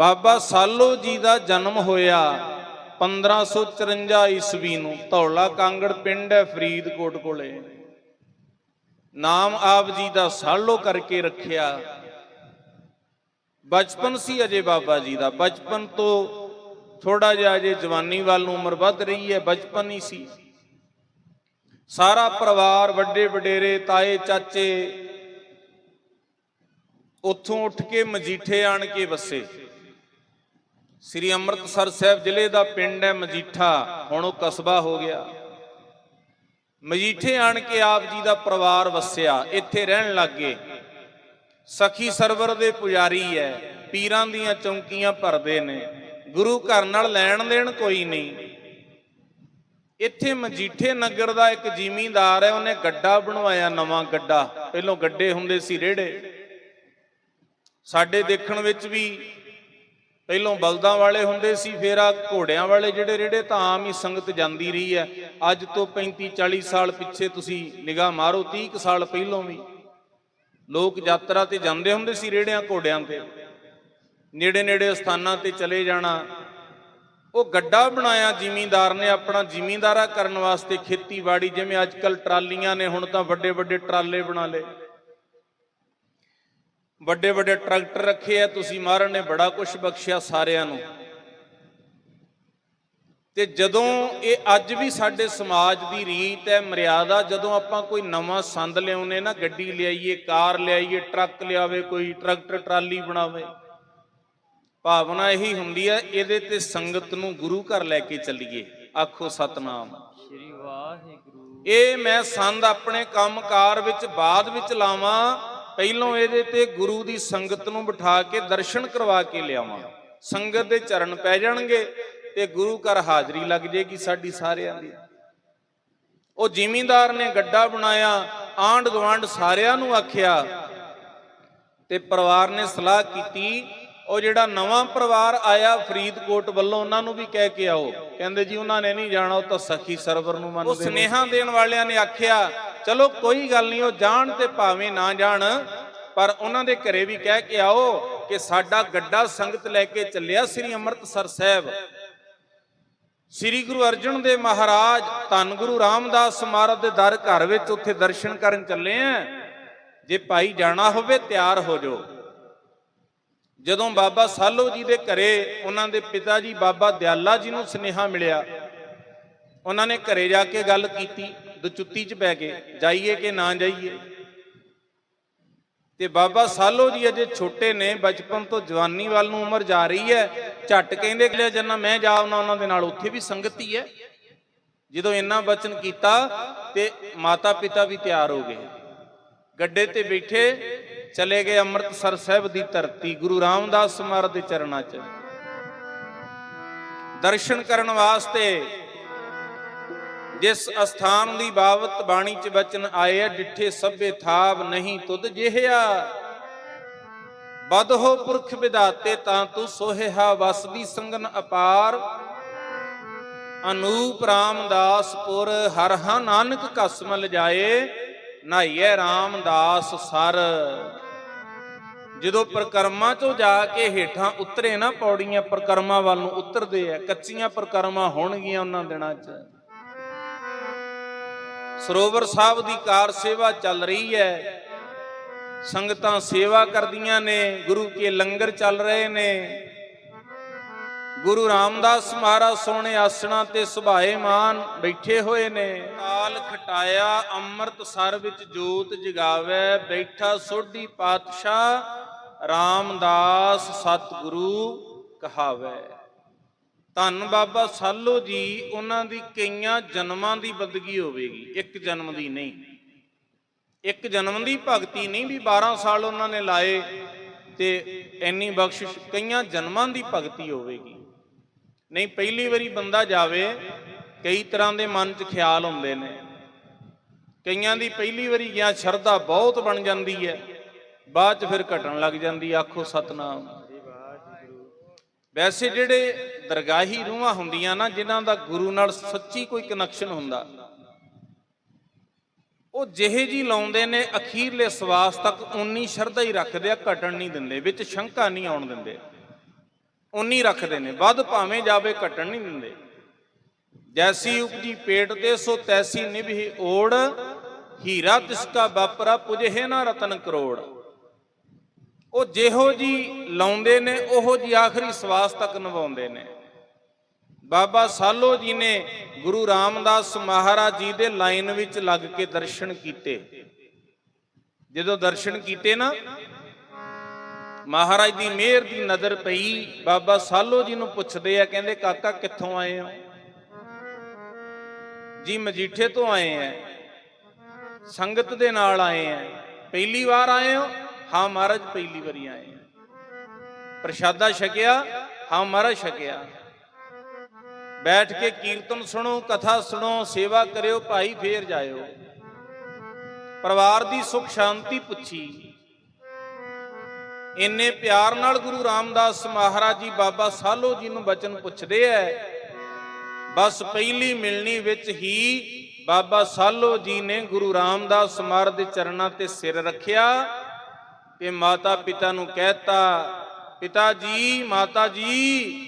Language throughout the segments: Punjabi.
ਬਾਬਾ ਸਾਲੋ ਜੀ ਦਾ ਜਨਮ ਹੋਇਆ 1554 ਈਸਵੀ ਨੂੰ, ਧੌਲਾ ਕਾਂਗੜ ਪਿੰਡ ਹੈ ਫਰੀਦਕੋਟ ਕੋਲੇ। ਨਾਮ ਆਪ ਜੀ ਦਾ ਸਾਲੋ ਕਰਕੇ ਰੱਖਿਆ। ਬਚਪਨ ਸੀ ਅਜੇ ਬਾਬਾ ਜੀ ਦਾ, ਬਚਪਨ ਤੋਂ ਥੋੜਾ ਜਿਹਾ ਅਜੇ ਜਵਾਨੀ ਵੱਲ ਨੂੰ ਉਮਰ ਵੱਧ ਰਹੀ ਹੈ, ਬਚਪਨ ਹੀ ਸੀ। ਸਾਰਾ ਪਰਿਵਾਰ, ਵੱਡੇ ਵਡੇਰੇ, ਤਾਏ, ਚਾਚੇ, ਉੱਥੋਂ ਉੱਠ ਕੇ ਮਜੀਠੇ ਆਣ ਕੇ ਵਸੇ। ਸ੍ਰੀ ਅੰਮ੍ਰਿਤਸਰ ਸਾਹਿਬ ਜ਼ਿਲ੍ਹੇ ਦਾ ਪਿੰਡ ਹੈ ਮਜੀਠਾ। ਹੁਣ ਉਹ ਕਸਬਾ ਹੋ ਗਿਆ। ਮਜੀਠੇ ਆਣ ਕੇ ਆਪ ਜੀ ਦਾ ਪਰਿਵਾਰ ਵਸਿਆ। ਇੱਥੇ ਰਹਿਣ ਲੱਗੇ ਸਖੀ ਸਰਵਰ ਦੇ ਪੁਜਾਰੀ ਹੈ। ਪੀਰਾਂ ਦੀਆਂ ਚੌਂਕੀਆਂ ਭਰਦੇ ਨੇ। ਗੁਰੂ ਘਰ ਨਾਲ ਲੈਣ ਦੇਣ ਕੋਈ ਨਹੀਂ। ਇੱਥੇ ਮਜੀਠੇ ਨਗਰ ਦਾ ਇੱਕ ਜ਼ਿਮੀਂਦਾਰ ਹੈ। ਉਹਨੇ ਗੱਡਾ ਬਣਵਾਇਆ, ਨਵਾਂ ਗੱਡਾ। ਪਹਿਲੋਂ ਗੱਡੇ ਹੁੰਦੇ ਸੀ ਰੇੜੇ। ਸਾਡੇ ਦੇਖਣ ਵਿੱਚ ਵੀ ਪਹਿਲੋਂ ਬਲਦਾਂ ਵਾਲੇ ਹੁੰਦੇ ਸੀ, ਫਿਰ ਆ ਘੋੜਿਆਂ ਵਾਲੇ ਜਿਹੜੇ ਰੇੜੇ, ਤਾਂ ਆਮ ਹੀ ਸੰਗਤ ਜਾਂਦੀ ਰਹੀ ਹੈ। ਅੱਜ ਤੋਂ 35 40 ਸਾਲ ਪਿੱਛੇ ਤੁਸੀਂ ਨਿਗਾਹ ਮਾਰੋ 30 ਕੁ ਸਾਲ ਪਹਿਲੋਂ ਵੀ ਲੋਕ ਯਾਤਰਾ ਤੇ ਜਾਂਦੇ ਹੁੰਦੇ ਸੀ ਰੇੜਿਆਂ ਘੋੜਿਆਂ ਤੇ। ਨੇੜੇ ਨੇੜੇ ਸਥਾਨਾਂ ਤੇ ਚਲੇ ਜਾਣਾ। ਉਹ ਗੱਡਾ ਬਣਾਇਆ, ਜ਼ਿਮੀਂਦਾਰ ਨੇ ਆਪਣਾ ਜ਼ਿਮੀਂਦਾਰਾ ਕਰਨ ਵਾਸਤੇ ਖੇਤੀਬਾੜੀ, ਜਿਵੇਂ ਅੱਜ ਕੱਲ ਟਰਾਲੀਆਂ ਨੇ, ਹੁਣ ਤਾਂ ਵੱਡੇ ਵੱਡੇ ਟਰਾਲੇ ਬਣਾ ਲਏ। ਵੱਡੇ ਵੱਡੇ ਟਰੈਕਟਰ ਰੱਖੇ ਆ ਤੁਸੀਂ ਮਹਾਰਾਜ ਨੇ ਬੜਾ ਕੁਝ ਬਖਸ਼ਿਆ ਸਾਰਿਆਂ ਨੂੰ। ਤੇ ਜਦੋਂ ਇਹ ਅੱਜ ਵੀ ਸਾਡੇ ਸਮਾਜ ਦੀ ਰੀਤ ਹੈ ਮਰਿਆਦਾ ਜਦੋਂ ਆਪਾਂ ਕੋਈ ਨਵਾਂ ਸੰਦ ਲਿਆਉਨੇ ਨਾ ਗੱਡੀ ਲਿਆਈਏ ਕਾਰ ਲਿਆਈਏ ਟਰੱਕ ਲਿਆਵੇ ਕੋਈ ਟਰੈਕਟਰ ਟਰਾਲੀ ਬਣਾਵੇ ਭਾਵਨਾ ਇਹੀ ਹੁੰਦੀ ਹੈ ਇਹਦੇ ਤੇ ਸੰਗਤ ਨੂੰ ਗੁਰੂ ਘਰ ਲੈ ਕੇ ਚੱਲੀਏ। ਆਖੋ ਸਤਨਾਮ। ਸ਼੍ਰੀ ਵਾਹਿਗੁਰੂ। ਇਹ ਮੈਂ ਸੰਦ ਆਪਣੇ ਕੰਮਕਾਰ ਵਿੱਚ ਬਾਅਦ ਵਿੱਚ ਲਾਵਾਂ ਪਹਿਲੋਂ ਇਹਦੇ ਤੇ ਗੁਰੂ ਦੀ ਸੰਗਤ ਨੂੰ ਬਿਠਾ ਕੇ ਦਰਸ਼ਨ ਕਰਵਾ ਕੇ ਲਿਆਵਾਂ। ਸੰਗਤ ਦੇ ਚਰਨ ਪੈ ਜਾਣਗੇ ਤੇ ਗੁਰੂ ਘਰ ਹਾਜ਼ਰੀ ਲੱਗ ਜੇਗੀ ਸਾਡੀ ਸਾਰਿਆਂ ਦੀ। ਉਹ ਜ਼ਿਮੀਂਦਾਰ ਨੇ ਗੱਡਾ ਬਣਾਇਆ ਆਂਡ ਗਵਾਂਡ ਸਾਰਿਆਂ ਨੂੰ ਆਖਿਆ ਤੇ ਪਰਿਵਾਰ ਨੇ ਸਲਾਹ ਕੀਤੀ ਉਹ ਜਿਹੜਾ ਨਵਾਂ ਪਰਿਵਾਰ ਆਇਆ ਫਰੀਦਕੋਟ ਵੱਲੋਂ ਉਹਨਾਂ ਨੂੰ ਵੀ ਕਹਿ ਕੇ ਆਓ। ਕਹਿੰਦੇ ਜੀ ਉਹਨਾਂ ਨੇ ਨਹੀਂ ਜਾਣਾ ਉਹ ਤਾਂ ਸਖੀ ਸਰਵਰ ਨੂੰ ਮੰਨਦੇ ਉਹ ਸਨੇਹਾ ਦੇਣ ਵਾਲਿਆਂ ਨੇ ਆਖਿਆ ਚਲੋ ਕੋਈ ਗੱਲ ਨਹੀਂ ਉਹ ਜਾਣ ਤੇ ਭਾਵੇਂ ਨਾ ਜਾਣ ਪਰ ਉਹਨਾਂ ਦੇ ਘਰੇ ਵੀ ਕਹਿ ਕੇ ਆਓ ਕਿ ਸਾਡਾ ਗੱਡਾ ਸੰਗਤ ਲੈ ਕੇ ਚੱਲਿਆ ਸ੍ਰੀ ਅੰਮ੍ਰਿਤਸਰ ਸਾਹਿਬ। ਸ੍ਰੀ ਗੁਰੂ ਅਰਜਨ ਦੇਵ ਮਹਾਰਾਜ ਧੰਨ ਗੁਰੂ ਰਾਮਦਾਸ ਮਹਾਰਾਜ ਦੇ ਦਰ ਘਰ ਵਿੱਚ ਉੱਥੇ ਦਰਸ਼ਨ ਕਰਨ ਚੱਲੇ ਆ ਜੇ ਭਾਈ ਜਾਣਾ ਹੋਵੇ ਤਿਆਰ ਹੋ ਜਾਓ। ਜਦੋਂ ਬਾਬਾ ਸਾਲੋ ਜੀ ਦੇ ਘਰੇ ਉਹਨਾਂ ਦੇ ਪਿਤਾ ਜੀ ਬਾਬਾ ਦਿਆਲਾ ਜੀ ਨੂੰ ਸੁਨੇਹਾ ਮਿਲਿਆ, ਉਹਨਾਂ ਨੇ ਘਰੇ ਜਾ ਕੇ ਗੱਲ ਕੀਤੀ, ਦੁਚੁੱਤੀ 'ਚ ਬੈ ਗਏ, ਜਾਈਏ ਕਿ ਨਾ ਜਾਈਏ। ਤੇ ਬਾਬਾ ਸਾਲੋ ਜੀ ਅਜੇ ਛੋਟੇ ਨੇ, ਬਚਪਨ ਤੋਂ ਜਵਾਨੀ ਵੱਲ ਨੂੰ ਉਮਰ ਜਾ ਰਹੀ ਹੈ, ਝੱਟ ਕਹਿੰਦੇ ਕਿ ਜਨਾ ਮੈਂ ਜਾਵਨਾ ਉਹਨਾਂ ਦੇ ਨਾਲ ਉੱਥੇ ਵੀ ਸੰਗਤੀ ਹੈ। ਜਦੋਂ ਇੰਨਾ ਬਚਨ ਕੀਤਾ ਤੇ ਮਾਤਾ ਪਿਤਾ ਵੀ ਤਿਆਰ ਹੋ ਗਏ। ਗੱਡੇ ਤੇ ਬੈਠੇ ਚਲੇ ਗਏ ਅੰਮ੍ਰਿਤਸਰ ਸਾਹਿਬ ਦੀ ਧਰਤੀ ਗੁਰੂ ਰਾਮਦਾਸ ਮਹਾਰਾਜ ਦੇ ਚਰਨਾਂ 'ਚ। ਦਰਸ਼ਨ ਕਰਨ ਵਾਸਤੇ ਜਿਸ ਅਸਥਾਨ ਦੀ ਬਾਬਤ ਬਾਣੀ 'ਚ ਬਚਨ ਆਏ ਆ, ਡਿੱਠੇ ਸਭੇ ਥਾਵ ਨਹੀਂ ਤੁਧ ਜਿਹਿਆ। ਬਦਹੋ ਪੁਰਖ ਵਿਦਾਤੇ ਤਾਂ ਤੂੰ ਸੋਹਿਹਾ ਵਸਦੀ ਸੰਗਨ ਅਪਾਰ। ਅਨੂਪ ਰਾਮਦਾਸਪੁਰ ਹਰ ਹਾ ਨਾਨਕ ਕਸਮ ਲਜਾਏ ਨਾਈਏ ਰਾਮਦਾਸ ਸਰ। ਜਦੋਂ ਪ੍ਰਕਰਮਾਂ ਚੋਂ ਜਾ ਕੇ ਹੇਠਾਂ ਉਤਰੇ ਨਾ ਪੌੜੀਆਂ, ਪ੍ਰਕਰਮਾਂ ਵੱਲ ਨੂੰ ਉਤਰਦੇ ਆ, ਕੱਚੀਆਂ ਪ੍ਰਕਰਮਾਂ ਹੋਣਗੀਆਂ ਉਹਨਾਂ ਦਿਨਾਂ 'ਚ। ਸਰੋਵਰ ਸਾਹਿਬ ਦੀ ਕਾਰ ਸੇਵਾ ਚੱਲ ਰਹੀ ਹੈ। ਸੰਗਤਾਂ ਸੇਵਾ ਕਰਦੀਆਂ ਨੇ, ਗੁਰੂ ਕੇ ਲੰਗਰ ਚੱਲ ਰਹੇ ਨੇ। ਗੁਰੂ ਰਾਮਦਾਸ ਮਹਾਰਾਜ ਸੋਹਣੇ ਆਸਣਾ ਤੇ ਸੁਭਾਏ ਮਾਨ ਬੈਠੇ ਹੋਏ ਨੇ। ਕਾਲ ਖਟਾਇਆ, ਅੰਮ੍ਰਿਤਸਰ ਵਿੱਚ ਜੋਤ ਜਗਾਵੇ, ਬੈਠਾ ਸੋਢੀ ਪਾਤਸ਼ਾਹ। ਰਾਮਦਾਸ ਸਤਿਗੁਰੂ ਕਹਾਵੇ। ਧੰਨ ਬਾਬਾ ਸਾਲੋ ਜੀ, ਉਹਨਾਂ ਦੀ ਕਈਆਂ ਜਨਮਾਂ ਦੀ ਬਦਗੀ ਹੋਵੇਗੀ, ਇੱਕ ਜਨਮ ਦੀ ਨਹੀਂ। ਇੱਕ ਜਨਮ ਦੀ ਭਗਤੀ ਨਹੀਂ ਵੀ 12 ਸਾਲ ਉਹਨਾਂ ਨੇ ਲਾਏ ਤੇ ਇੰਨੀ ਬਖਸ਼ਿਸ਼, ਕਈਆਂ ਜਨਮਾਂ ਦੀ ਭਗਤੀ ਹੋਵੇਗੀ। ਨਹੀਂ, ਪਹਿਲੀ ਵਾਰੀ ਬੰਦਾ ਜਾਵੇ, ਕਈ ਤਰ੍ਹਾਂ ਦੇ ਮਨ 'ਚ ਖਿਆਲ ਹੁੰਦੇ ਨੇ। ਕਈਆਂ ਦੀ ਪਹਿਲੀ ਵਾਰੀ ਗਿਆ ਸ਼ਰਧਾ ਬਹੁਤ ਬਣ ਜਾਂਦੀ ਹੈ। ਬਾਅਦ 'ਚ ਫਿਰ ਘਟਣ ਲੱਗ ਜਾਂਦੀ ਆਖੋ ਸਤਨਾਮ। ਵੈਸੇ ਜਿਹੜੇ ਦਰਗਾਹੀ ਰੂਹਾਂ ਹੁੰਦੀਆਂ ਨਾ, ਜਿਨ੍ਹਾਂ ਦਾ ਗੁਰੂ ਨਾਲ ਸੱਚੀ ਕੋਈ ਕਨੈਕਸ਼ਨ ਹੁੰਦਾ, ਉਹ ਜਿਹੇ ਜੀ ਲਾਉਂਦੇ ਨੇ, ਅਖੀਰਲੇ ਸਵਾਸ ਤੱਕ ਉਨੀ ਸ਼ਰਧਾ ਹੀ ਰੱਖਦੇ ਆ, ਘਟਣ ਨਹੀਂ ਦਿੰਦੇ, ਵਿੱਚ ਸ਼ੰਕਾ ਨਹੀਂ ਆਉਣ ਦਿੰਦੇ। ਉਨੀ ਰੱਖਦੇ ਨੇ, ਵੱਧ ਭਾਵੇਂ ਜਾਵੇ, ਘਟਣ ਨਹੀਂ ਦਿੰਦੇ। ਜੈਸੀ ਉਪਜੀ ਪੇਟ ਤੇ, ਸੋ ਤੈਸੀ ਨਿਭੀ ਓੜ, ਹੀਰਾ ਤਿਸਕਾ ਬਾਪਰਾ ਪੁਜੇ ਨਾ ਰਤਨ ਕਰੋੜ। ਉਹ ਜਿਹੋ ਜੀ ਲਾਉਂਦੇ ਨੇ, ਉਹੋ ਜੀ ਆਖਰੀ ਸਵਾਸ ਤੱਕ ਨਿਭਾਉਂਦੇ ਨੇ। ਬਾਬਾ ਸਾਲੋ ਜੀ ਨੇ ਗੁਰੂ ਰਾਮਦਾਸ ਮਹਾਰਾਜ ਜੀ ਦੇ ਲਾਈਨ ਵਿੱਚ ਲੱਗ ਕੇ ਦਰਸ਼ਨ ਕੀਤੇ। ਜਦੋਂ ਦਰਸ਼ਨ ਕੀਤੇ ਨਾ, ਮਹਾਰਾਜ ਦੀ ਮਿਹਰ ਦੀ ਨਜ਼ਰ ਪਈ, ਬਾਬਾ ਸਾਲੋ ਜੀ ਨੂੰ ਪੁੱਛਦੇ ਆ, ਕਹਿੰਦੇ, ਕਾਕਾ, ਕਿੱਥੋਂ ਆਏ ਹੋ? ਜੀ, ਮਜੀਠੇ ਤੋਂ ਆਏ ਆ। ਸੰਗਤ ਦੇ ਨਾਲ ਆਏ ਆ। ਪਹਿਲੀ ਵਾਰ ਆਏ ਹੋ? ਹਾਂ ਮਹਾਰਾਜ ਪਹਿਲੀ ਵਾਰੀ ਆਏ ਪ੍ਰਸ਼ਾਦਾ ਛਕਿਆ, ਹਾਂ ਮਹਾਰਾਜ ਛਕਿਆ। ਬੈਠ ਕੇ ਕੀਰਤਨ ਸੁਣੋ, ਕਥਾ ਸੁਣੋ, ਸੇਵਾ ਕਰਿਓ, ਭਾਈ ਫੇਰ ਜਾਇਓ। ਪਰਿਵਾਰ ਦੀ ਸੁਖ ਸ਼ਾਂਤੀ ਪੁੱਛੀ। ਇੰਨੇ ਪਿਆਰ ਨਾਲ ਗੁਰੂ ਰਾਮਦਾਸ ਮਹਾਰਾਜ ਜੀ ਬਾਬਾ ਸਾਲੋ ਜੀ ਨੂੰ ਬਚਨ ਪੁੱਛਦੇ ਐ, ਬਸ ਪਹਿਲੀ ਮਿਲਣੀ ਵਿੱਚ ਹੀ ਬਾਬਾ ਸਾਲੋ ਜੀ ਨੇ ਗੁਰੂ ਰਾਮਦਾਸ ਮਹਾਰਾਜ ਦੇ ਚਰਨਾਂ ਤੇ ਸਿਰ ਰੱਖਿਆ। ਤੇ ਮਾਤਾ ਪਿਤਾ ਨੂੰ ਕਹਿਤਾ, ਪਿਤਾ ਜੀ, ਮਾਤਾ ਜੀ,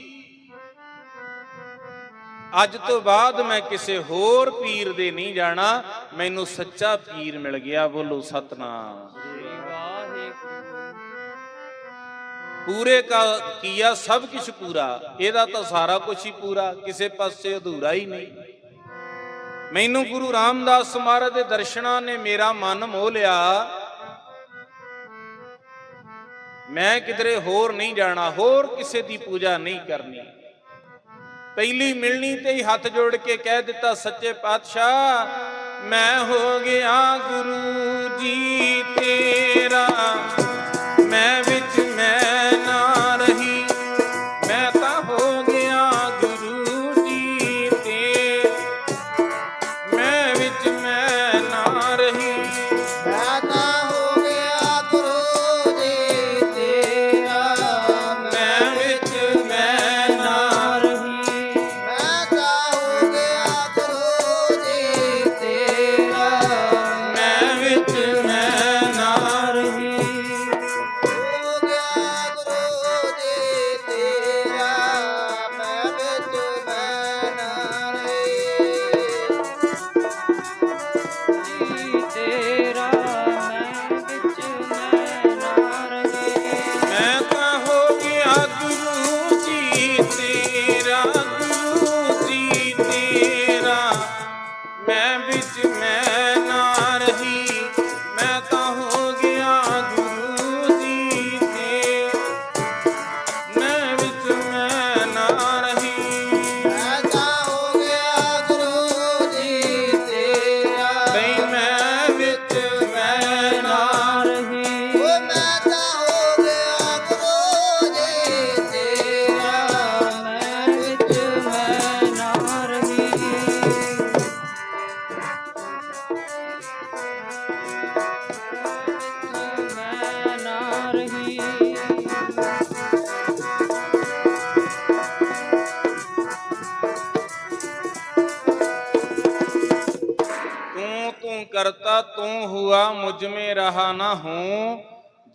ਅੱਜ ਤੋਂ ਬਾਅਦ ਮੈਂ ਕਿਸੇ ਹੋਰ ਪੀਰ ਦੇ ਨਹੀਂ ਜਾਣਾ, ਮੈਨੂੰ ਸੱਚਾ ਪੀਰ ਮਿਲ ਗਿਆ, ਬੋਲੋ ਸਤਨਾਮ। ਪੂਰੇ ਕਾ ਕੀਆ ਸਭ ਕੁਝ ਪੂਰਾ, ਇਹਦਾ ਤਾਂ ਸਾਰਾ ਕੁਝ ਹੀ ਪੂਰਾ, ਕਿਸੇ ਪਾਸੇ ਅਧੂਰਾ ਹੀ ਨਹੀਂ। ਮੈਨੂੰ ਗੁਰੂ ਰਾਮਦਾਸ ਮਹਾਰਾਜ ਦੇ ਦਰਸ਼ਨਾਂ ਨੇ ਮੇਰਾ ਮਨ ਮੋਹ ਲਿਆ ਮੈਂ ਕਿਧਰੇ ਹੋਰ ਨਹੀਂ ਜਾਣਾ, ਹੋਰ ਕਿਸੇ ਦੀ ਪੂਜਾ ਨਹੀਂ ਕਰਨੀ। ਪਹਿਲੀ ਮਿਲਣੀ ਤੇ ਹੀ ਹੱਥ ਜੋੜ ਕੇ ਕਹਿ ਦਿੱਤਾ ਸੱਚੇ ਪਾਤਸ਼ਾਹ, ਮੈਂ ਹੋ ਗਿਆ ਗੁਰੂ ਜੀ ਤੇਰਾ।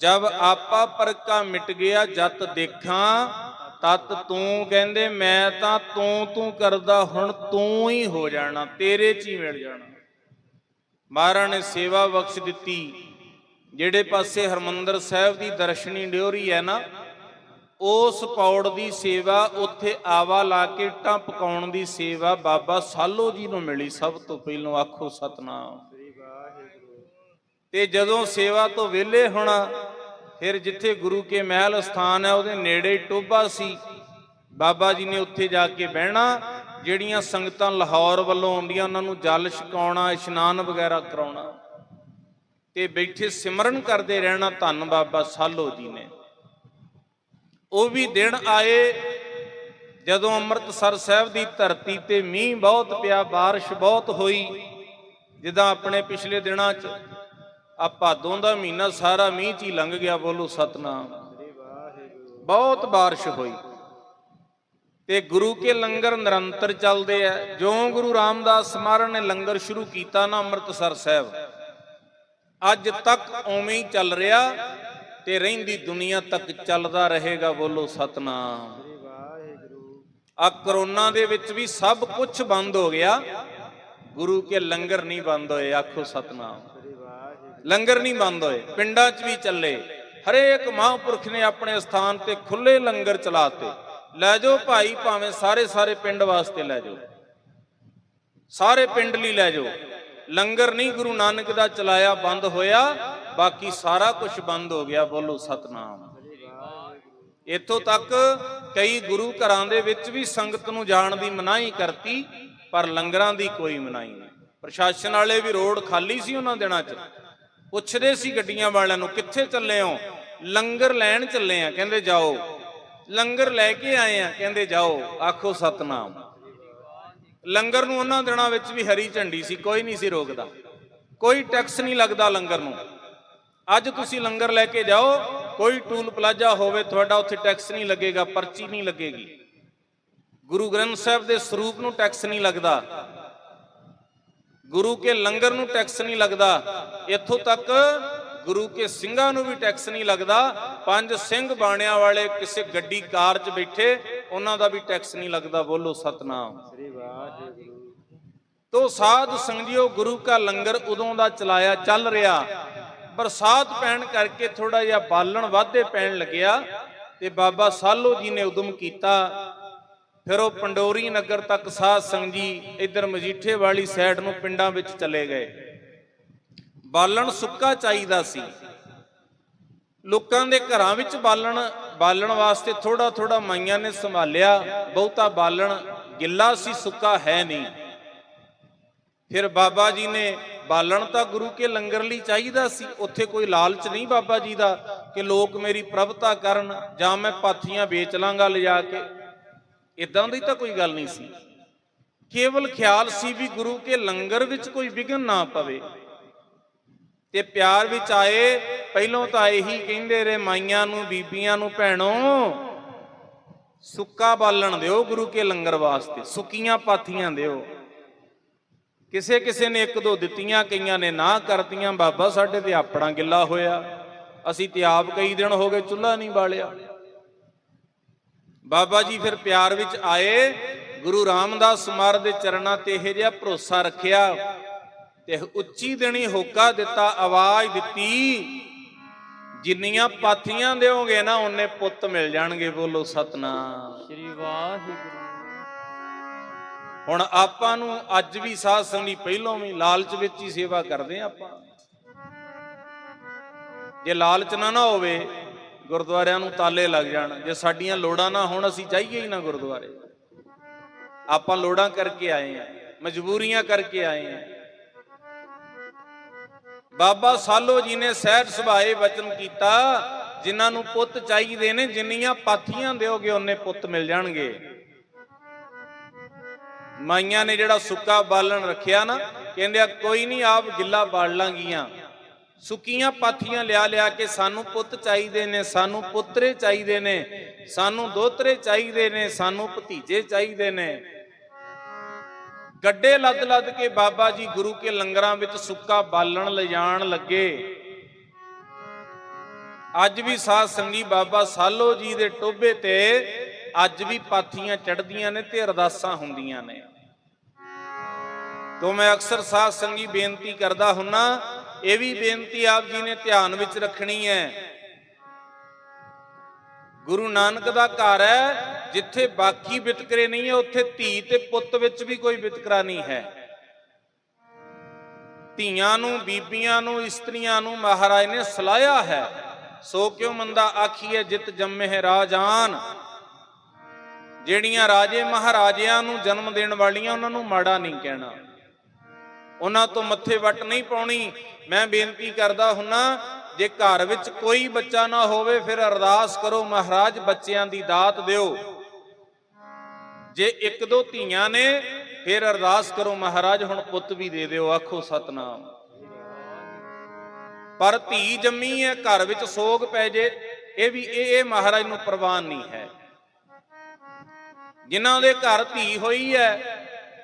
ਜਬ ਆਪਾ ਪਰਕਾ ਮਿਟ ਗਿਆ ਜਤ ਦੇਖਾਂ, ਤਤ ਤੂੰ ਕਹਿੰਦੇ, ਮੈਂ ਤਾਂ ਤੂੰ ਤੂੰ ਕਰਦਾ, ਹੁਣ ਤੂੰ ਹੀ ਹੋ ਜਾਣਾ, ਤੇਰੇ ਚ ਹੀ ਮਿਲ ਜਾਣਾ। ਮਹਾਰਾਜ ਨੇ ਸੇਵਾ ਬਖਸ਼ ਦਿੱਤੀ। ਜਿਹੜੇ ਪਾਸੇ ਹਰਮੰਦਰ ਸਾਹਿਬ ਦੀ ਦਰਸ਼ਨੀ ਡਿਓਰੀ ਹੈ ਨਾ, ਉਸ ਪੌੜ ਦੀ ਸੇਵਾ, ਉੱਥੇ ਆਵਾ ਲਾ ਕੇ ਟਾਂ ਪਕਾਉਣ ਦੀ ਸੇਵਾ ਬਾਬਾ ਸਾਲੋ ਜੀ ਨੂੰ ਮਿਲੀ, ਸਭ ਤੋਂ ਪਹਿਲੋਂ ਆਖੋ ਸਤਨਾਮ। ਤੇ ਜਦੋਂ ਸੇਵਾ ਤੋਂ ਵਿਹਲੇ ਹੋਣਾ ਫਿਰ ਜਿੱਥੇ ਗੁਰੂ ਕੇ ਮਹਿਲ ਸਥਾਨ ਹੈ ਉਹਦੇ ਨੇੜੇ ਹੀ ਟੋਭਾ ਸੀ ਬਾਬਾ ਜੀ ਨੇ ਉੱਥੇ ਜਾ ਕੇ ਬਹਿਣਾ ਜਿਹੜੀਆਂ ਸੰਗਤਾਂ ਲਾਹੌਰ ਵੱਲੋਂ ਆਉਂਦੀਆਂ ਉਹਨਾਂ ਨੂੰ ਜਲ ਛਕਾਉਣਾ ਇਸ਼ਨਾਨ ਵਗੈਰਾ ਕਰਾਉਣਾ ਤੇ ਬੈਠੇ ਸਿਮਰਨ ਕਰਦੇ ਰਹਿਣਾ ਧੰਨ ਬਾਬਾ ਸਾਲੋ ਜੀ ਨੇ ਉਹ ਵੀ ਦਿਨ ਆਏ ਜਦੋਂ ਅੰਮ੍ਰਿਤਸਰ ਸਾਹਿਬ ਦੀ ਧਰਤੀ ਤੇ ਮੀਂਹ ਬਹੁਤ ਪਿਆ بارش ਬਹੁਤ ਹੋਈ ਜਿੱਦਾਂ ਆਪਣੇ ਪਿਛਲੇ ਦਿਨਾਂ 'ਚ ਆ ਭਾਦੋਂ ਦਾ ਮਹੀਨਾ ਸਾਰਾ ਮੀਂਹ 'ਚ ਹੀ ਲੰਘ ਗਿਆ ਬੋਲੋ ਸਤਨਾਮ ਬਹੁਤ بارش ਹੋਈ ਤੇ ਗੁਰੂ ਕੇ ਲੰਗਰ ਨਿਰੰਤਰ ਚੱਲਦੇ ਆ ਜਿਉਂ ਗੁਰੂ ਰਾਮਦਾਸ ਮਹਾਰਾਜ ਨੇ ਲੰਗਰ ਸ਼ੁਰੂ ਕੀਤਾ ਨਾ ਅੰਮ੍ਰਿਤਸਰ ਸਾਹਿਬ ਅੱਜ ਤੱਕ ਉਵੇਂ ਹੀ ਚੱਲ ਰਿਹਾ ਤੇ ਰਹਿੰਦੀ ਦੁਨੀਆ ਤੱਕ ਚੱਲਦਾ ਰਹੇਗਾ ਬੋਲੋ ਸਤਨਾਮ ਆ ਕਰੋਨਾ ਦੇ ਵਿੱਚ ਵੀ ਸਭ ਕੁਝ ਬੰਦ ਹੋ ਗਿਆ ਗੁਰੂ ਕੇ ਲੰਗਰ ਨਹੀਂ ਬੰਦ ਹੋਏ ਆਖੋ ਸਤਨਾਮ ਲੰਗਰ ਨਹੀਂ ਬੰਦ ਹੋਏ, ਪਿੰਡਾਂ 'ਚ ਵੀ ਚੱਲੇ। ਹਰੇਕ ਮਹਾਂਪੁਰਖ ਨੇ ਆਪਣੇ ਸਥਾਨ ਤੇ ਖੁੱਲੇ ਲੰਗਰ ਚਲਾਤੇ। ਲੈ ਜਾਓ ਭਾਈ, ਭਾਵੇਂ ਸਾਰੇ ਸਾਰੇ ਪਿੰਡ ਵਾਸਤੇ ਲੈ ਜਾਓ। ਸਾਰੇ ਪਿੰਡ ਲਈ ਲੈ ਜਾਓ। ਲੰਗਰ ਨਹੀਂ ਗੁਰੂ ਨਾਨਕ ਦਾ ਚਲਾਇਆ, ਬੰਦ ਹੋਇਆ, ਬਾਕੀ ਸਾਰਾ ਕੁਝ ਬੰਦ ਹੋ ਗਿਆ। ਬੋਲੋ ਸਤਨਾਮ। ਇੱਥੋਂ ਤੱਕ ਕਈ ਗੁਰੂ ਘਰਾਂ ਦੇ ਵਿੱਚ ਵੀ ਸੰਗਤ ਨੂੰ ਜਾਣ ਦੀ ਮਨਾਹੀ ਕਰਤੀ, ਪਰ ਲੰਗਰਾਂ ਦੀ ਕੋਈ ਮਨਾਹੀ ਨਹੀਂ। ਪ੍ਰਸ਼ਾਸਨ ਵਾਲੇ ਵੀ ਰੋਡ ਖਾਲੀ ਸੀ ਉਹਨਾਂ ਦਿਨਾਂ 'ਚ। ਪੁੱਛਦੇ ਸੀ ਗੱਡੀਆਂ ਵਾਲਿਆਂ ਨੂੰ, ਕਿੱਥੇ ਚੱਲੇ ਹੋ? ਲੰਗਰ ਲੈਣ ਚੱਲੇ ਆ। ਕਹਿੰਦੇ, ਜਾਓ। ਲੰਗਰ ਲੈ ਕੇ ਆਏ ਆ। ਕਹਿੰਦੇ, ਜਾਓ। ਆਖੋ, ਸਤਨਾਮ। ਲੰਗਰ ਨੂੰ ਉਹਨਾਂ ਦਿਨਾਂ ਵਿੱਚ ਵੀ ਹਰੀ ਝੰਡੀ ਸੀ, ਕੋਈ ਨਹੀਂ ਸੀ ਰੋਕਦਾ। ਕੋਈ ਟੈਕਸ ਨਹੀਂ ਲੱਗਦਾ ਲੰਗਰ ਨੂੰ। ਅੱਜ ਤੁਸੀਂ ਲੰਗਰ ਲੈ ਕੇ ਜਾਓ, ਕੋਈ ਟੂਲ ਪਲਾਜ਼ਾ ਹੋਵੇ, ਤੁਹਾਡਾ ਉੱਥੇ ਟੈਕਸ ਨਹੀਂ ਲੱਗੇਗਾ, ਪਰਚੀ ਨਹੀਂ ਲੱਗੇਗੀ। ਗੁਰੂ ਗ੍ਰੰਥ ਸਾਹਿਬ ਦੇ ਸਰੂਪ ਨੂੰ ਟੈਕਸ ਨਹੀਂ ਲੱਗਦਾ। ਗੁਰੂ ਕੇ ਲੰਗਰ ਨੂੰ ਟੈਕਸ ਨਹੀਂ ਲੱਗਦਾ। ਇੱਥੋਂ ਤੱਕ ਗੁਰੂ ਕੇ ਸਿੰਘਾਂ ਨੂੰ ਵੀ ਟੈਕਸ ਨਹੀਂ ਲੱਗਦਾ। ਪੰਜ ਸਿੰਘ ਬਾਣਿਆਂ ਵਾਲੇ ਕਿਸੇ ਗੱਡੀ ਕਾਰ 'ਚ ਬੈਠੇ, ਉਹਨਾਂ ਦਾ ਵੀ ਟੈਕਸ ਨਹੀਂ ਲੱਗਦਾ। ਬੋਲੋ ਸਤਨਾਮ। ਤੋ ਸਾਧ ਸੰਗਿਓ, ਗੁਰੂ ਕਾ ਲੰਗਰ ਉਦੋਂ ਦਾ ਚਲਾਇਆ, ਚੱਲ ਰਿਹਾ। ਬਰਸਾਤ ਪੈਣ ਕਰਕੇ ਥੋੜਾ ਜਿਹਾ ਬਾਲਣ ਵਾਧੇ ਪੈਣ ਲੱਗਿਆ ਤੇ ਬਾਬਾ ਸਾਲੋ ਜੀ ਨੇ ਉਦਮ ਕੀਤਾ। ਫਿਰ ਉਹ ਪੰਡੋਰੀ ਨਗਰ ਤੱਕ ਸਾਧ ਸੰਗ ਜੀ ਇੱਧਰ ਮਜੀਠੇ ਵਾਲੀ ਸਾਈਡ ਨੂੰ ਪਿੰਡਾਂ ਵਿੱਚ ਚਲੇ ਗਏ। ਬਾਲਣ ਸੁੱਕਾ ਚਾਹੀਦਾ ਸੀ। ਲੋਕਾਂ ਦੇ ਘਰਾਂ ਵਿੱਚ ਬਾਲਣ ਬਾਲਣ ਵਾਸਤੇ ਥੋੜਾ ਥੋੜਾ ਮਾਈਆਂ ਨੇ ਸੰਭਾਲਿਆ, ਬਹੁਤਾ ਬਾਲਣ ਗਿੱਲਾ ਸੀ, ਸੁੱਕਾ ਹੈ ਨਹੀਂ। ਫਿਰ ਬਾਬਾ ਜੀ ਨੇ ਬਾਲਣ ਤਾਂ ਗੁਰੂ ਕੇ ਲੰਗਰ ਲਈ ਚਾਹੀਦਾ ਸੀ, ਉੱਥੇ ਕੋਈ ਲਾਲਚ ਨਹੀਂ ਬਾਬਾ ਜੀ ਦਾ ਕਿ ਲੋਕ ਮੇਰੀ ਪ੍ਰਭਤਾ ਕਰਨ, ਜਾਂ ਮੈਂ ਪਾਥੀਆਂ ਵੇਚ ਲਾਂਗਾ ਲਿਜਾ ਕੇ। ਇਦਾਂ ਦੀ ਤਾਂ ਕੋਈ ਗੱਲ ਨਹੀਂ ਸੀ। ਕੇਵਲ ਖਿਆਲ ਸੀ ਵੀ ਗੁਰੂ ਕੇ ਲੰਗਰ ਵਿੱਚ ਕੋਈ ਵਿਘਨ ਨਾ ਪਵੇ। ਤੇ ਪਿਆਰ ਵਿੱਚ ਆਏ, ਪਹਿਲੋਂ ਤਾਂ ਇਹੀ ਕਹਿੰਦੇ ਰਹੇ, ਮਾਈਆਂ ਨੂੰ, ਬੀਬੀਆਂ ਨੂੰ, ਭੈਣੋ, ਸੁੱਕਾ ਬਾਲਣ ਦਿਓ ਗੁਰੂ ਕੇ ਲੰਗਰ ਵਾਸਤੇ, ਸੁੱਕੀਆਂ ਪਾਥੀਆਂ ਦਿਓ। ਕਿਸੇ ਕਿਸੇ ਨੇ ਇੱਕ ਦੋ ਦਿੱਤੀਆਂ, ਕਈਆਂ ਨੇ ਨਾ ਕਰਤੀਆਂ, ਬਾਬਾ ਸਾਡੇ ਤੇ ਆਪਣਾ ਗਿੱਲਾ ਹੋਇਆ। ਅਸੀਂ ਤੇ ਆਪ ਕਈ ਦਿਨ ਹੋ ਗਏ ਚੁੱਲ੍ਹਾ ਨਹੀਂ ਬਾਲਿਆ। ਬਾਬਾ ਜੀ ਫਿਰ ਪਿਆਰ ਵਿੱਚ ਆਏ ਗੁਰੂ ਰਾਮਦਾਸ ਮਹਾਰਾਜ ਦੇ ਚਰਨਾਂ ਤੇ ਇਹ ਜਿਹਾ ਭਰੋਸਾ ਰੱਖਿਆ ਤੇ ਉੱਚੀ ਦੇਣੀ ਹੋਕਾ ਦਿੱਤਾ ਆਵਾਜ਼ ਦਿੱਤੀ ਜਿੰਨੀਆਂ ਪਾਥੀਆਂ ਦਿਓਗੇ ਨਾ ਉਹਨੇ ਪੁੱਤ ਮਿਲ ਜਾਣਗੇ ਬੋਲੋ ਸਤਨਾਮ। ਸ੍ਰੀ ਵਾਹਿਗੁਰੂ। ਹੁਣ ਆਪਾਂ ਨੂੰ ਅੱਜ ਵੀ ਸਾਧ ਸੰਗਤ ਪਹਿਲੋਂ ਵੀ ਲਾਲਚ ਵਿੱਚ ਹੀ ਸੇਵਾ ਕਰਦੇ ਆਪਾਂ। ਜੇ ਲਾਲਚ ਨਾ ਨਾ ਹੋਵੇ ਗੁਰਦੁਆਰਿਆਂ ਨੂੰ ਤਾਲੇ ਲੱਗ ਜਾਣ। ਜੇ ਸਾਡੀਆਂ ਲੋੜਾਂ ਨਾ ਹੋਣ, ਅਸੀਂ ਜਾਈਏ ਹੀ ਨਾ ਗੁਰਦੁਆਰੇ। ਆਪਾਂ ਲੋੜਾਂ ਕਰਕੇ ਆਏ ਆ ਮਜਬੂਰੀਆਂ ਕਰਕੇ ਆਏ ਆ ਬਾਬਾ ਸਾਲੋ ਜੀ ਨੇ ਸਹਿਜ ਸੁਭਾਏ ਵਚਨ ਕੀਤਾ, ਜਿਨ੍ਹਾਂ ਨੂੰ ਪੁੱਤ ਚਾਹੀਦੇ ਨੇ, ਜਿੰਨੀਆਂ ਪਾਥੀਆਂ ਦਿਓਗੇ, ਉਹਨੇ ਪੁੱਤ ਮਿਲ ਜਾਣਗੇ। ਮਾਈਆਂ ਨੇ ਜਿਹੜਾ ਸੁੱਕਾ ਬਾਲਣ ਰੱਖਿਆ ਨਾ, ਕਹਿੰਦੇ ਆ, ਕੋਈ ਨਹੀਂ ਆਪ ਗਿੱਲਾ ਬਾਲ ਲਾਂਗੀਆਂ। ਸੁੱਕੀਆਂ ਪਾਥੀਆਂ ਲਿਆ ਲਿਆ ਕੇ ਸਾਨੂੰ ਪੁੱਤ ਚਾਹੀਦੇ ਨੇ, ਸਾਨੂੰ ਪੁੱਤਰੇ ਚਾਹੀਦੇ ਨੇ, ਸਾਨੂੰ ਦੋਤਰੇ ਚਾਹੀਦੇ ਨੇ, ਸਾਨੂੰ ਭਤੀਜੇ ਚਾਹੀਦੇ ਨੇ। ਗੱਡੇ ਲੱਦ ਲੱਦ ਕੇ ਬਾਬਾ ਜੀ ਗੁਰੂ ਕੇ ਲੰਗਰਾਂ ਵਿੱਚ ਸੁੱਕਾ ਬਾਲਣ ਲਿਜਾਣ ਲੱਗੇ। ਅੱਜ ਵੀ ਸਾਧ ਸੰਗੀ ਬਾਬਾ ਸਾਲੋ ਜੀ ਦੇ ਟੋਭੇ ਤੇ ਅੱਜ ਵੀ ਪਾਥੀਆਂ ਚੜਦੀਆਂ ਨੇ ਤੇ ਅਰਦਾਸਾਂ ਹੁੰਦੀਆਂ ਨੇ। ਤੋਂ ਮੈਂ ਅਕਸਰ ਸਾਧ ਸੰਗੀ ਬੇਨਤੀ ਕਰਦਾ ਹੁੰਨਾ ਇਹ ਵੀ ਬੇਨਤੀ ਆਪ ਜੀ ਨੇ ਧਿਆਨ ਵਿੱਚ ਰੱਖਣੀ ਹੈ। ਗੁਰੂ ਨਾਨਕ ਦਾ ਘਰ ਹੈ, ਜਿੱਥੇ ਬਾਕੀ ਵਿਤਕਰੇ ਨਹੀਂ ਹੈ, ਉੱਥੇ ਧੀ ਤੇ ਪੁੱਤ ਵਿੱਚ ਵੀ ਕੋਈ ਵਿਤਕਰਾ ਨਹੀਂ ਹੈ। ਧੀਆਂ ਨੂੰ, ਬੀਬੀਆਂ ਨੂੰ, ਇਸਤਰੀਆਂ ਨੂੰ ਮਹਾਰਾਜ ਨੇ ਸਲਾਇਆ ਹੈ। ਸੋ ਕਿਉ ਮੰਦਾ ਆਖੀਏ ਜਿਤ ਜੰਮੇ ਰਾਜਾਨ ਜਿਹੜੀਆਂ ਰਾਜੇ ਮਹਾਰਾਜਿਆਂ ਨੂੰ ਜਨਮ ਦੇਣ ਵਾਲੀਆਂ, ਉਹਨਾਂ ਨੂੰ ਮਾੜਾ ਨਹੀਂ ਕਹਿਣਾ। ਉਹਨਾਂ ਤੋਂ ਮੱਥੇ ਵੱਟ ਨਹੀਂ ਪਾਉਣੀ। ਮੈਂ ਬੇਨਤੀ ਕਰਦਾ ਹੁੰਨਾ, ਜੇ ਘਰ ਵਿੱਚ ਕੋਈ ਬੱਚਾ ਨਾ ਹੋਵੇ, ਫਿਰ ਅਰਦਾਸ ਕਰੋ ਮਹਾਰਾਜ ਬੱਚਿਆਂ ਦੀ ਦਾਤ ਦਿਓ। ਜੇ ਇੱਕ ਦੋ ਧੀਆਂ ਨੇ, ਫਿਰ ਅਰਦਾਸ ਕਰੋ ਮਹਾਰਾਜ ਹੁਣ ਪੁੱਤ ਵੀ ਦੇ ਦਿਓ, ਆਖੋ ਸਤਨਾਮ। ਪਰ ਧੀ ਜੰਮੀ ਹੈ, ਘਰ ਵਿੱਚ ਸੋਗ ਪੈ ਜੇ, ਇਹ ਵੀ ਇਹ ਇਹ ਮਹਾਰਾਜ ਨੂੰ ਪ੍ਰਵਾਨ ਨਹੀਂ ਹੈ। ਜਿਨ੍ਹਾਂ ਦੇ ਘਰ ਧੀ ਹੋਈ ਹੈ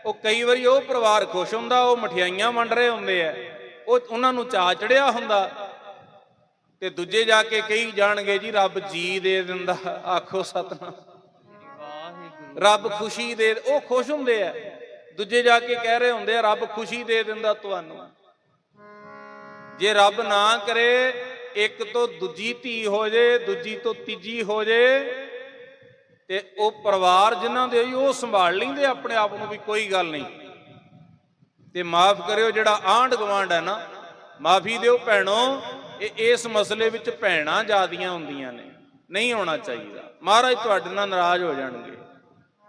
ਉਹ ਕਈ ਵਾਰੀ ਉਹ ਪਰਿਵਾਰ ਖੁਸ਼ ਹੁੰਦਾ, ਉਹ ਮਠਿਆਈਆਂ ਵੰਡ ਰਹੇ ਹੁੰਦੇ ਆ। ਉਹ ਉਹਨਾਂ ਨੂੰ ਚਾਅ ਚੜਿਆ ਹੁੰਦਾ। ਤੇ ਦੂਜੇ ਜਾ ਕੇ ਕਹੀ ਜਾਣਗੇ ਜੀ, ਰੱਬ ਜੀ ਦੇ ਦਿੰਦਾ। ਆਖੋ ਸਤਨਾਮ। ਰੱਬ ਖੁਸ਼ੀ ਦੇ, ਉਹ ਖੁਸ਼ ਹੁੰਦੇ ਆ। ਦੂਜੇ ਜਾ ਕੇ ਕਹਿ ਰਹੇ ਹੁੰਦੇ ਆ, ਰੱਬ ਖੁਸ਼ੀ ਦੇ ਦਿੰਦਾ ਤੁਹਾਨੂੰ। ਜੇ ਰੱਬ ਨਾ ਕਰੇ, ਇੱਕ ਤੋਂ ਦੂਜੀ ਧੀ ਹੋ ਜੇ, ਦੂਜੀ ਤੋਂ ਤੀਜੀ ਹੋ ਜੇ ਤੇ ਉਹ ਪਰਿਵਾਰ ਜਿਨ੍ਹਾਂ ਦੇ ਹੋਈ ਉਹ ਸੰਭਾਲ ਲੈਂਦੇ ਆਪਣੇ ਆਪ ਨੂੰ ਵੀ ਕੋਈ ਗੱਲ ਨਹੀਂ। ਤੇ ਮਾਫ ਕਰਿਓ, ਜਿਹੜਾ ਆਂਢ ਗਵਾਂਢ ਹੈ ਨਾ, ਮਾਫੀ ਦਿਓ ਭੈਣੋ, ਇਹ ਇਸ ਮਸਲੇ ਵਿੱਚ ਭੈਣਾਂ ਜਿਆਦੀਆਂ ਹੁੰਦੀਆਂ ਨੇ। ਨਹੀਂ ਹੋਣਾ ਚਾਹੀਦਾ। ਮਹਾਰਾਜ ਤੁਹਾਡੇ ਨਾਲ ਨਾਰਾਜ਼ ਹੋ ਜਾਣਗੇ।